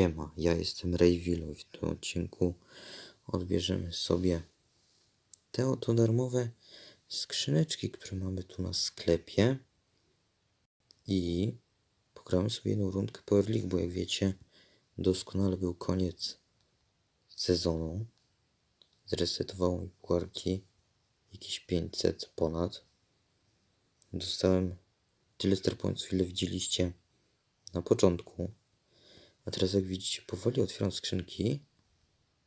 Siema, ja jestem Rayvilo i w tym odcinku odbierzemy sobie te oto darmowe skrzyneczki, które mamy tu na sklepie i pogramy sobie jedną rundkę Power League, bo jak wiecie doskonale był koniec sezonu. Zresetowało mi jakieś 500 ponad. Dostałem tyle star pointsów, ile widzieliście na początku. A teraz jak widzicie, powoli otwieram skrzynki.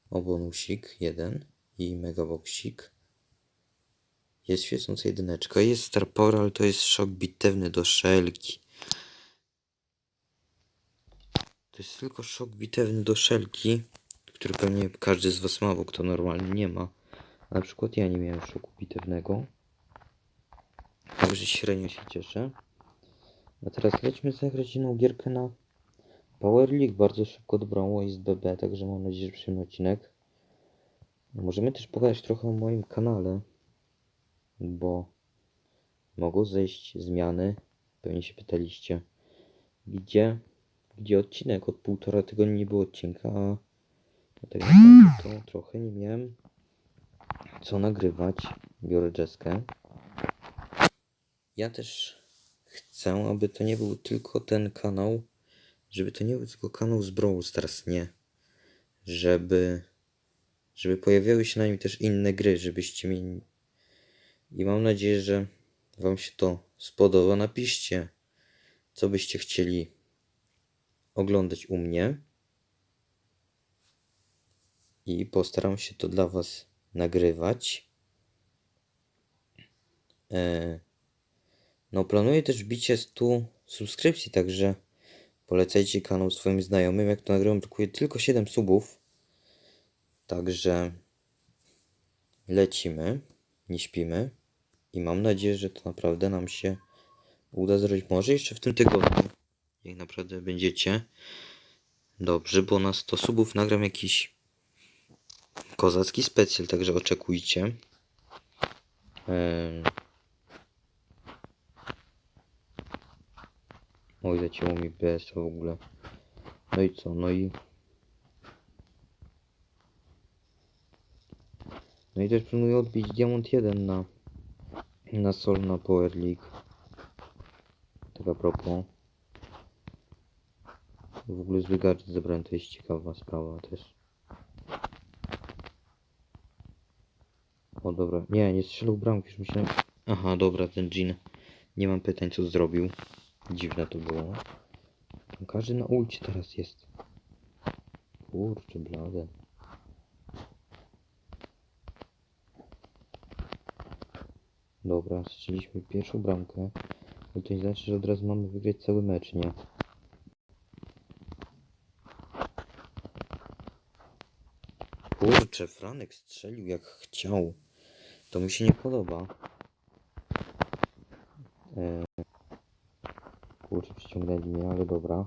O, bonusik jeden i megaboxik. Jest świecąca jedyneczka. Jest Star Power, ale to jest szok bitewny do szelki. To jest tylko szok bitewny do szelki, który pewnie każdy z was ma, bo kto normalnie nie ma. Na przykład ja nie miałem szoku bitewnego. Także średnio się cieszę. A teraz lećmy zagrać jedną gierkę na Power League. Bardzo szybko dobrało jest BB, także mam nadzieję, że przyjemny odcinek. Możemy też pogadać trochę o moim kanale, bo mogą zejść zmiany. Pewnie się pytaliście, gdzie, gdzie odcinek? Od półtora tygodnia nie było odcinka, a a tak to trochę nie miałem co nagrywać. Biorę Jesskę. Ja też chcę, aby to nie był tylko ten kanał, żeby to nie był tylko kanał z Brawl Stars, nie. Żeby, żeby pojawiały się na nim też inne gry, żebyście mi... I mam nadzieję, że wam się to spodoba. Napiszcie, co byście chcieli oglądać u mnie. I postaram się to dla was nagrywać. E, no, planuję też bicie 100 subskrypcji, także polecajcie kanał swoim znajomym. Jak to nagrywam, brakuje tylko 7 subów. Także lecimy, nie śpimy. I mam nadzieję, że to naprawdę nam się uda zrobić. Może jeszcze w tym tygodniu, jak naprawdę będziecie dobrze, bo na 100 subów nagram jakiś kozacki specjal, także oczekujcie. Em, Oj, zacięło mi PS w ogóle. No i co? No i... No i też planuję odbić Diamond 1 na... Na Sol na Power League. Tak a propos. W ogóle zły gadżet zebrałem, to jest ciekawa sprawa też. O dobra, nie, nie strzelał bramki, już myślałem... Aha, dobra, ten Jean. Nie mam pytań, co zrobił. Dziwne to było. Każdy na ulcie teraz jest. Kurczę, blade. Dobra, strzeliśmy pierwszą bramkę. Ale to nie znaczy, że od razu mamy wygrać cały mecz, nie? Kurczę, Franek strzelił jak chciał. To mi się nie podoba. E... Przyciągnęli mnie, ale dobra.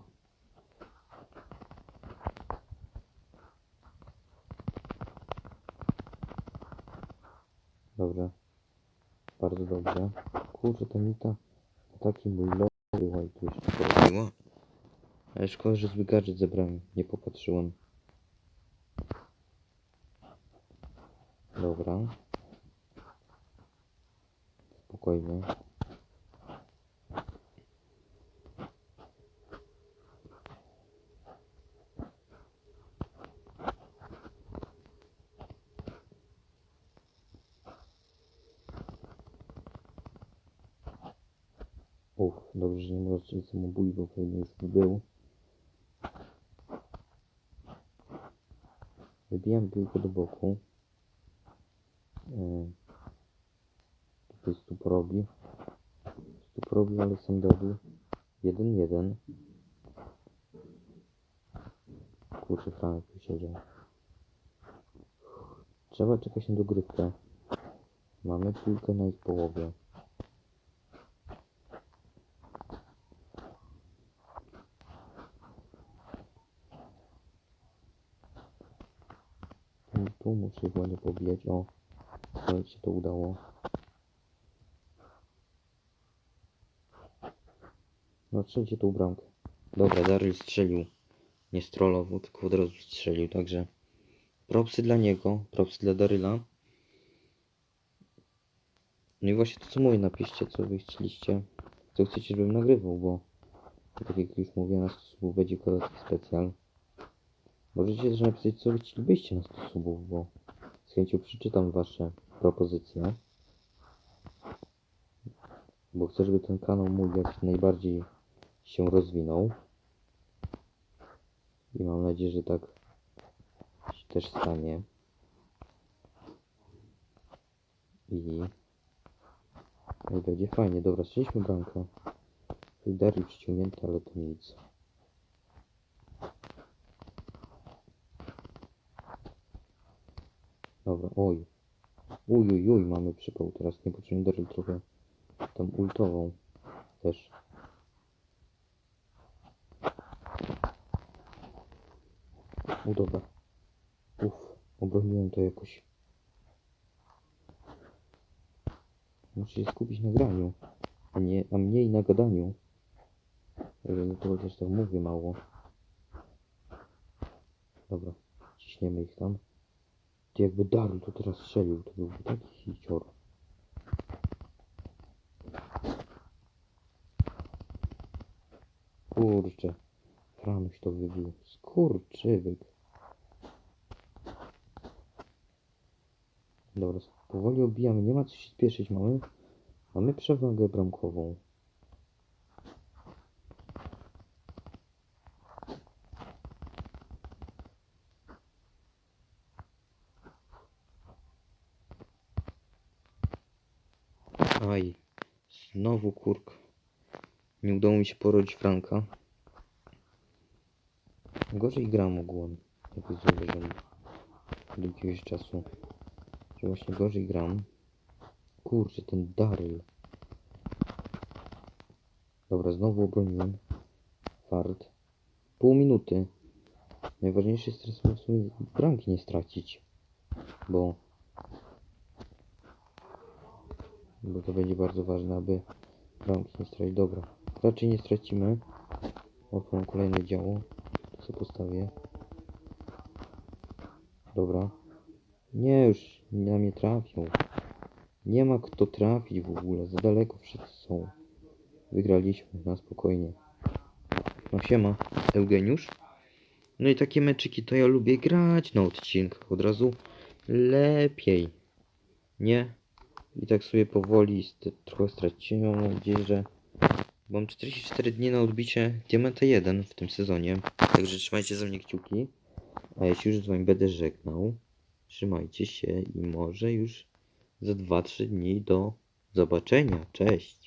Dobrze. Bardzo dobrze. Kurczę, ta mita taki mój była i tu jeszcze porobiła. Ale szkoda, że zły gadżet zebrałem. Nie popatrzyłem. Dobra. Spokojnie. Uff, dobrze, że nie może strzelić samobójstwo, pewnie już by był. Wybijam piłkę do boku. Yy. Tutaj stup robi. Stup robi, ale sam dobił. 1-1. Kurczę, Franek tu siedział. Trzeba czekać na dogrywkę. Mamy piłkę na ich połowie. Tu, tu pobijać. O, jak się to udało. No strzelcie tą bramkę. Dobra, Daryl strzelił nie strollował, tylko od razu strzelił, także propsy dla niego, propsy dla Daryla. No i właśnie to co mówię, napiszcie co wy chcieliście, co chcecie żebym nagrywał, bo tak jak już mówię, na 100 subów będzie kozacki specjal. Możecie też napisać co chcielibyście na 100 subów, bo chęcią przeczytam wasze propozycje. Bo chcę, żeby ten kanał mój jak najbardziej się rozwinął. I mam nadzieję, że tak się też stanie. I, i będzie fajnie. Dobra, strzeliśmy bramkę. Darii przyciągnięty, ale to nic. Dobra, oj. Uj, uj, uj, mamy przypał teraz. Niepotrzebnie Daryl trochę tam ultował też. U, dobra. Uff, obroniłem to jakoś. Muszę się skupić na graniu, a, nie, a mniej na gadaniu. Jeżeli to chociaż tak mówię mało. Dobra, ciśniemy ich tam. Ty jakby Darl to teraz strzelił, to byłby taki hicior. Kurczę, Franuś to wybił. Skurczywyk. Dobra, powoli obijamy, nie ma co się spieszyć, mamy. Mamy przewagę bramkową. Aj, znowu kurk. Nie udało mi się porodzić Franka. Gorzej gram ogólnie, jak zauważyłem od jakiegoś czasu. Że właśnie gorzej gram. Kurczę, ten Daryl. Dobra, znowu obroniłem. Fart. Pół minuty. Najważniejsze jest teraz w sumie bramki nie stracić. Bo... Bo to będzie bardzo ważne, aby bramki nie stracić. Dobra. Raczej nie stracimy. Otwieram kolejne działo. To sobie postawię. Dobra. Nie, już na mnie trafią. Nie ma kto trafić w ogóle. Za daleko wszyscy są. Wygraliśmy na spokojnie. No siema, Eugeniusz. No i takie meczyki to ja lubię grać na odcinkach. Od razu lepiej. Nie? I tak sobie powoli trochę straciłem. Mam nadzieję, że mam 44 dni na odbicie Diamanta 1 w tym sezonie. Także trzymajcie za mnie kciuki. A ja się już z wami będę żegnał. Trzymajcie się i może już za 2-3 dni do zobaczenia. Cześć!